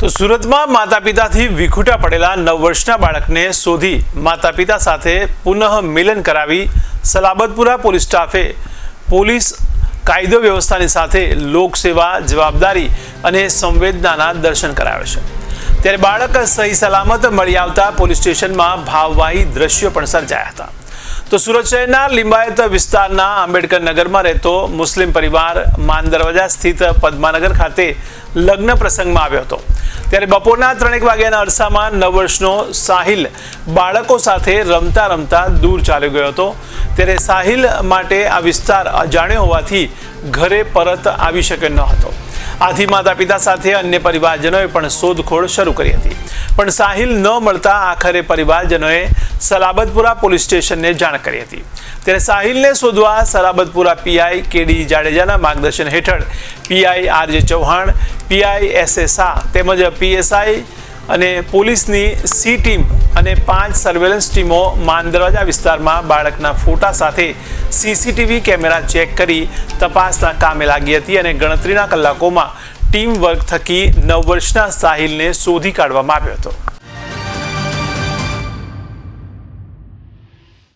તો સુરતમાં માતા પિતાથી વિખૂટા પડેલા નવ વર્ષના બાળકને શોધી માતા પિતા સાથે પુનઃ મિલન કરાવી સલાબતપુરા પોલીસ સ્ટાફે પોલીસ કાયદો વ્યવસ્થાની સાથે લોકસેવા જવાબદારી અને સંવેદનાના દર્શન કરાવે છે. ત્યારે બાળક સહી સલામત મળી આવતા પોલીસ સ્ટેશનમાં ભાવવાહી દ્રશ્યો પણ સર્જાયા હતા. તો સુરત શહેરના લિંબાયત વિસ્તારના આંબેડકર નગરમાં રહેતો મુસ્લિમ પરિવાર માન દરવાજા સ્થિત પદ્માનગર ખાતે લગ્ન પ્રસંગમાં આવ્યો હતો. ત્યારે બપોરના ત્રણેક વાગ્યાના અરસામાં નવ વર્ષનો સાહિલ બાળકો સાથે રમતા રમતા દૂર ચાલ્યો ગયો હતો. ત્યારે સાહિલ માટે આ વિસ્તાર અજાણ્યો હોવાથી ઘરે પરત આવી શકે ન હતો. આથી માતા પિતા સાથે અન્ય પરિવારજનોએ પણ શોધખોળ શરૂ કરી હતી. પણ સાહિલ ન મળતા આખરે પરિવારજનોએ સલાબતપુરા પોલીસ સ્ટેશનને જાણ કરી હતી. ત્યારે સાહિલને શોધવા સલાબતપુરા પીઆઈ કેડી જાડેજાના માર્ગદર્શન હેઠળ PI RJ Chauhan, PI S S Shah તેમજ પીએસઆઈ અને પોલીસની સી ટીમ અને પાંચ સર્વેલન્સ ટીમો માનદરવાજા વિસ્તારમાં બાળકના ફોટા સાથે સીસીટીવી કેમેરા ચેક કરી તપાસના કામે લાગી હતી અને ગણતરીના કલાકોમાં ટીમ વર્ક થકી નવ વર્ષના સાહિલને શોધી કાઢવામાં આવ્યો હતો.